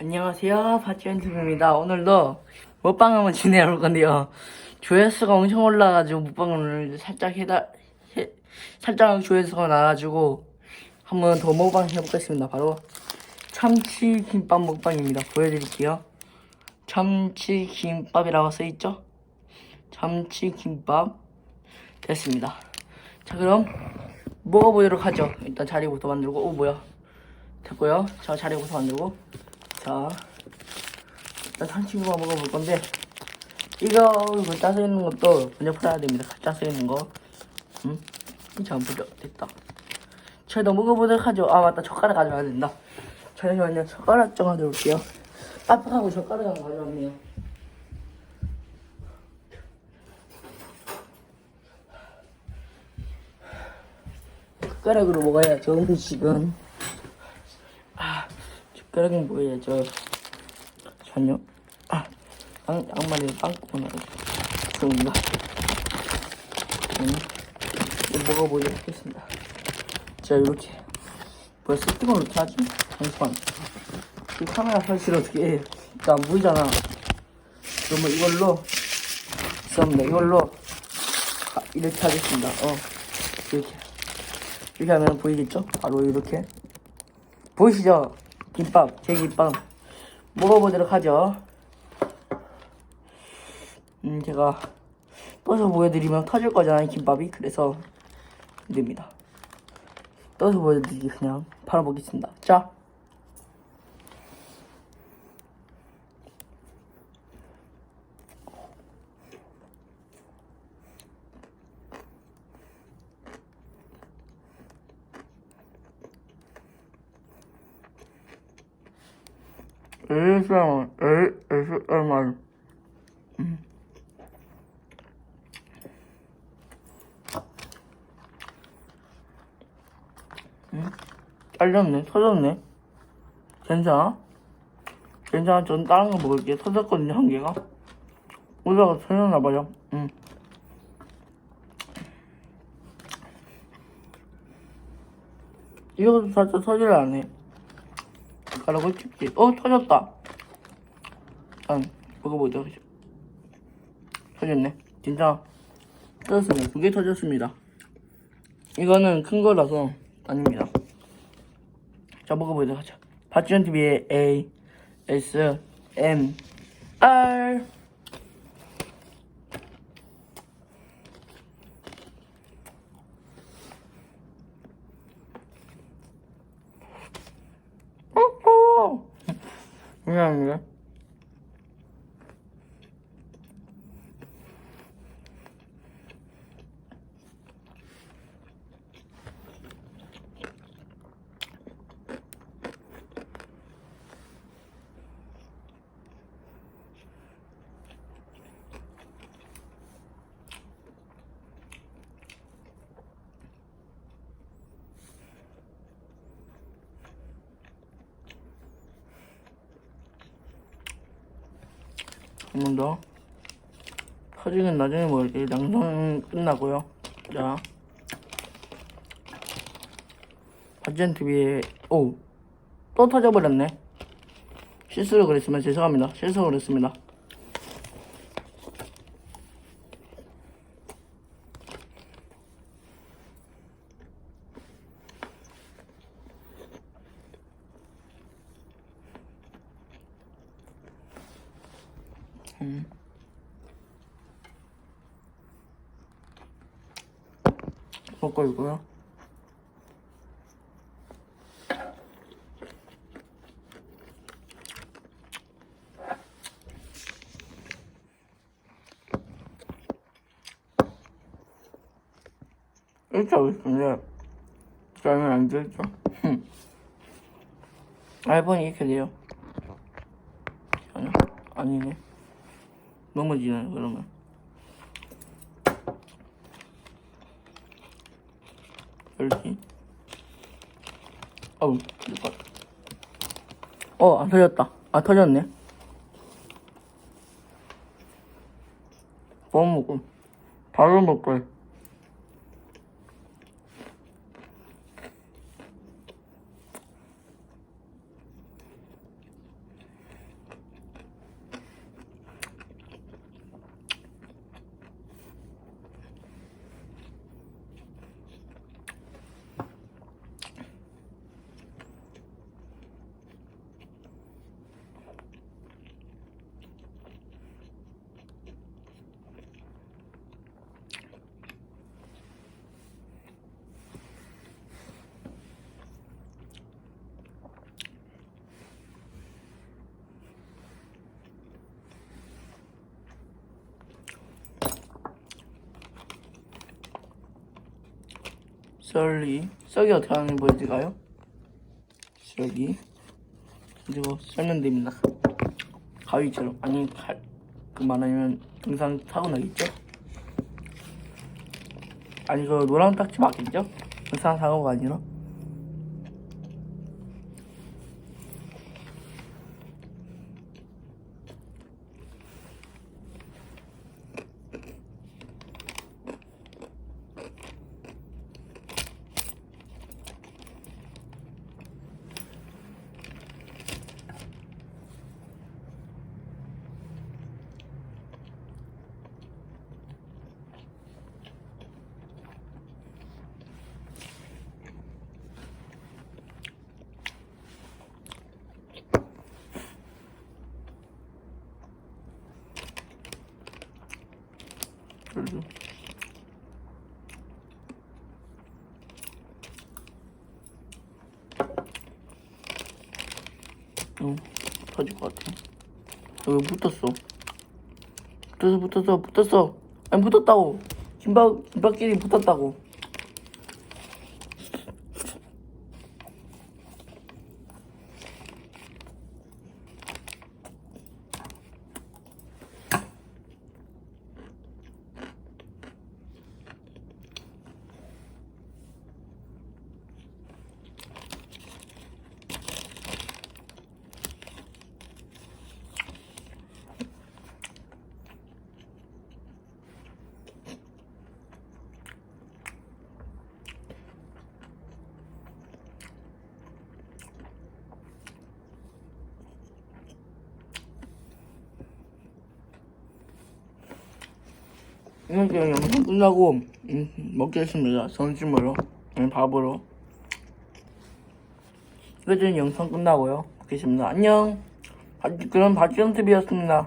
안녕하세요. 바치언TV입니다. 오늘도 먹방 한번 진행해 볼 건데요. 조회수가 엄청 올라가지고 먹방을 살짝 해다 해, 살짝 조회수가 나가지고 한번 더 먹방 해보겠습니다. 바로 참치 김밥 먹방입니다. 보여드릴게요. 참치 김밥이라고 써있죠? 참치 김밥 됐습니다. 자 그럼 먹어보도록 하죠. 일단 자리부터 만들고. 오 뭐야? 됐고요. 자 자리부터 만들고 자, 일단 참치구가 먹어볼 건데, 이거, 이거 짜서 있는 것도 먼저 풀어야 됩니다. 짜서 있는 거. 응? 자, 보죠. 됐다. 저희도 먹어보도록 하죠. 아, 맞다. 젓가락 가져와야 된다. 잠시만요. 젓가락 좀 가져올게요. 깜빡하고 젓가락 안 가져왔네요. 젓가락으로 먹어야죠, 음식은. 아, 젓가락은 뭐야죠? 잠요. 아, 양, 양말이 빵꾸나. 좋은가? 음, 먹어보도록 하겠습니다. 자, 이렇게. 뭐야, 스티커 이렇게 하지? 잠시만. 이 카메라 설치를 어떻게 해? 안 보이잖아. 그러면 이걸로, 죄송합니다. 이걸로, 아, 이렇게 하겠습니다. 어, 이렇게. 이렇게 하면 보이겠죠? 바로 이렇게. 보이시죠? 김밥, 제 김밥. 먹어보도록 하죠. 음, 제가 떠서 보여드리면 터질 거잖아요, 김밥이. 그래서 안 됩니다. 떠서 보여드리기 그냥 바로 먹겠습니다. 자. ASMR, ASMR. 음. 음? 잘렸네, 터졌네. 괜찮아? 괜찮아, 전 다른 거 먹을게. 터졌거든요, 한 개가. 오다가 터졌나봐요. 음. 이것도 살짝 터질 안 해. 가라고 찍지. 어, 터졌다. 아, 먹어보자. 터졌네. 진짜 터졌습니다. 두 개 터졌습니다. 이거는 큰 거라서 아닙니다. 자, 먹어보자. 자, 바치언 TV의 A, S, M, R. Uyanmıyor. 한 번 더. 터지긴 나중에 먹을게요. 양성 끝나고요. 자. 바지언 TV에, 오, 또 터져버렸네. 실수로 그랬으면 죄송합니다. 실수로 그랬습니다. 음. 먹고 있고요. 이렇게 하고 싶은데 잘면 안 되죠. 아이폰이 이렇게 돼요. 아니, 아니네. 넘어지네 그러면 열기 어우 이거 어안 터졌다. 아 터졌네. 뭐 먹고 바로 먹고 썰리 썰기 어떻게 하는지 보여드릴까요? 썰기 그리고 썰면 됩니다 가위처럼 아니 칼 그만 아니면 등산 사고 나겠죠? 아니 그 노란 딱지 맞겠죠? 등산 사고가 아니라 그래도 어, 터질 것 같아. 여기 붙었어. 붙었어, 붙었어, 붙었어. 아니, 붙었다고. 김밥, 김밥끼리 붙었다고. 이렇게 영상 끝나고 음, 먹겠습니다. 점심으로, 아니, 밥으로. 이거는 영상 끝나고요. 먹겠습니다. 안녕. 그럼 바지연습이었습니다.